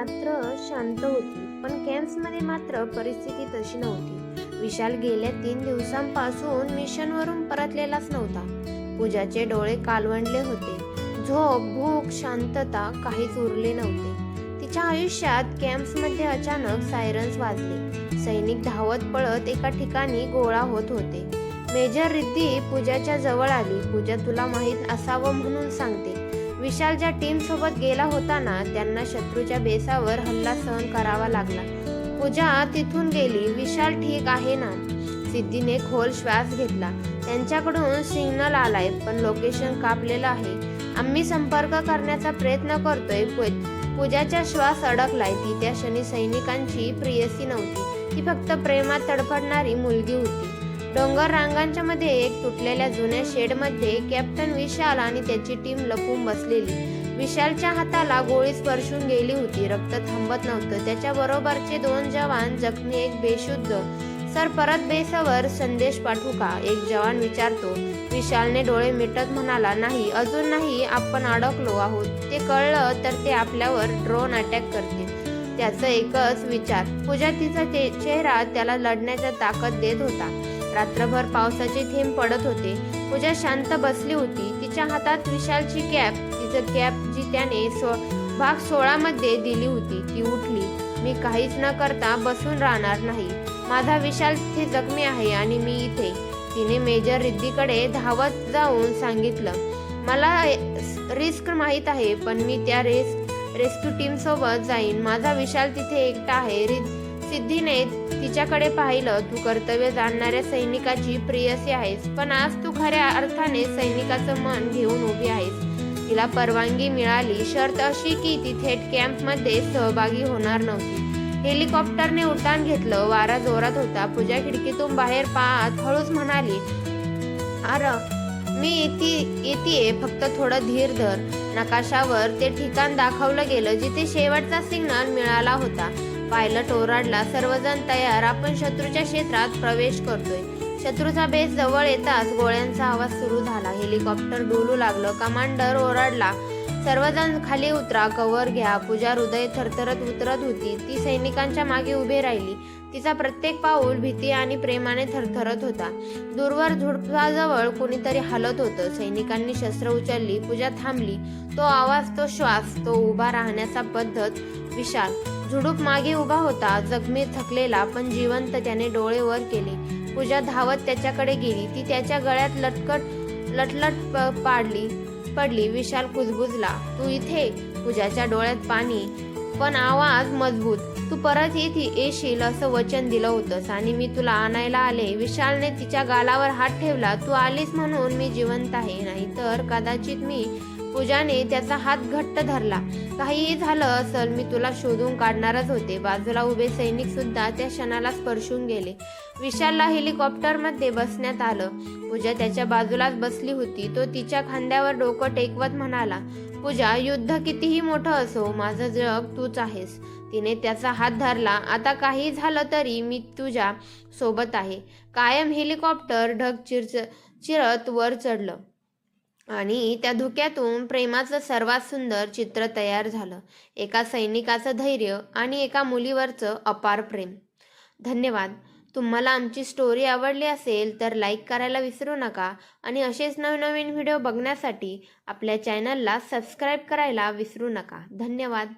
रात्र शांत होती पण कॅम्प्समध्ये मात्र परिस्थिती तशी नव्हती. विशाल गेल्या तीन दिवसांपासून मिशनवरून परतलेलाच नव्हता. पूजाचे डोळे कालवंडले होते. झोप भूक शांतता काहीच उरले नव्हते. तिच्या आयुष्यात कॅम्प्समध्ये अचानक सायरन्स वाजले. सैनिक धावत पळत एका ठिकाणी गोळा होत होते. मेजर रिद्धी पूजाच्या जवळ आली. पूजा तुला माहीत असावं म्हणून सांगते. विशाल ज्या टीम सोबत गेला होता ना त्यांना शत्रूच्या बेसावर हल्ला सहन करावा लागला. पूजा तिथून गेली. विशाल ठीक आहे ना? सिद्धीने खोल श्वास घेतला. त्यांच्याकडून सिग्नल आलाय पण लोकेशन कापलेलं आहे. आम्ही संपर्क करण्याचा प्रयत्न करतोय पू- पूजाचा श्वास अडकलाय. ती त्या क्षणी सैनिकांची प्रियसी नव्हती. ती फक्त प्रेमात तडफडणारी मुलगी होती. डोंगर रांगांच्या मध्ये एक तुटलेल्या जुन्या शेडमध्ये कॅप्टन विशाल आणि त्याची टीम लपून बसलेली. विशालच्या हाताला गोळी स्पर्शून गेली होती. रक्त थांबत नव्हतं. त्याच्या बरोबरचे दोन जवान जखमी एक बेशुद्ध. सर परत बेसावर संदेश पाठवू का? एक जवान विचारतो. विशालने डोळे मिटत म्हणाला नाही अजून नाही. आपण अडकलो आहोत. ते कळलं तर ते आपल्यावर ड्रोन अटॅक करतील. त्याचं एकच विचार. पूजा तिचा चेहरा त्याला लढण्याचा ताकद देत होता. रात्रभर पावसाचे थेंब पडत होते. पूजा शांत बसली होती. तिच्या हातात विशालची कॅप. तिचं कॅप जी त्याने सो भाग सोळामध्ये दिली होती. ती उठली. मी काहीच न करता बसून राहणार नाही. माझा विशाल तिथे जखमी आहे आणि मी इथे. तिने मेजर रिद्धीकडे धावत जाऊन सांगितलं. मला रिस्क माहीत आहे पण मी त्या रेस रेस्क्यू टीमसोबत जाईन. माझा विशाल तिथे एकटा आहे. रिद- सिद्धीने तिच्याकडे पाहिलं तू कर्तव्य जाणणाऱ्या सैनिकाची प्रियसी आहेस पण आज तू खऱ्या अर्थाने सैनिकाचं मन घेऊन उभी आहेस. तिला परवानगी मिळाली शर्त अशी की ती थेट कॅम्पमध्ये सहभागी होणार नव्हती. हेलिकॉप्टरने उड्डाण घेतलं वारा जोरात होता. पूजा खिडकीतून बाहेर पाहत हळूच म्हणाली अर मी येते येते फक्त थोडं धीर धर. नकाशावर ते ठिकाण दाखवलं गेलं जिथे शेवटचा सिग्नल मिळाला होता. पायलट ओरडला सर्वजण तयार आपण शत्रूच्या क्षेत्रात प्रवेश करतोय. शत्रूचा बेस जवळ येताच गोळ्यांचा आवाज सुरू झाला. हेलिकॉप्टर डोलू लागलं कमांडर ओरडला सर्वजण खाली उतरा कवर घ्या. पूजा हृदय थरथरत उतरत होती. ती सैनिकांच्या मागे उभी राहिली. तिचा प्रत्येक पाऊल भीती आणि प्रेमाने थरथरत होता. दूरवर झुडपाजवळ कोणीतरी हलत होतं. सैनिकांनी शस्त्र उचलली पूजा थांबली. तो आवाज तो श्वास तो उभा राहण्याचा पद्धत विशाल. झुडूप मागे उभा होता. जखमी थकलेला पण जिवंत त्याने डोळे वर केले. पूजा धावत त्याच्याकडे गेली. ती त्याच्या गळ्यात लटकट लटलट प- पाडली पडली. विशाल कुजबुजला. तू इथे? पूजाच्या डोळ्यात पाणी. पण आवाज मजबूत. तू परत येथे येशील असं वचन दिलं होतंस आणि मी तुला आणायला आले. विशालने तिच्या गालावर हात ठेवला. तू आलीस म्हणून मी जिवंत आहे. नाही तर कदाचित मी पूजाने त्याचा हात घट्ट धरला. काहीही झालं असल मी तुला शोधून काढणारच होते. बाजूला उभे सैनिक सुद्धा त्या क्षणाला स्पर्शून गेले. विशालला हेलिकॉप्टरमध्ये बसण्यात आलं. पूजा त्याच्या बाजूलाच बसली होती. तो तिच्या खांद्यावर डोकं टेकवत म्हणाला पूजा युद्ध कितीही मोठं असो माझं जग तूच आहेस. तिने त्याचा हात धरला आता काही झालं तरी मी तुझ्या सोबत आहे. कायम हेलिकॉप्टर ढग चिरच चिरत वर चढलं. आणि त्या धुक्यातून प्रेमाचं सर्वात सुंदर चित्र तयार झालं. एका सैनिकाचं धैर्य आणि एका मुलीवरचं अपार प्रेम. धन्यवाद. तुम्हाला आमची स्टोरी आवडली असेल तर लाईक करायला विसरू नका आणि असेच नवनवीन व्हिडिओ बघण्यासाठी आपल्या चॅनलला सबस्क्राईब करायला विसरू नका. धन्यवाद.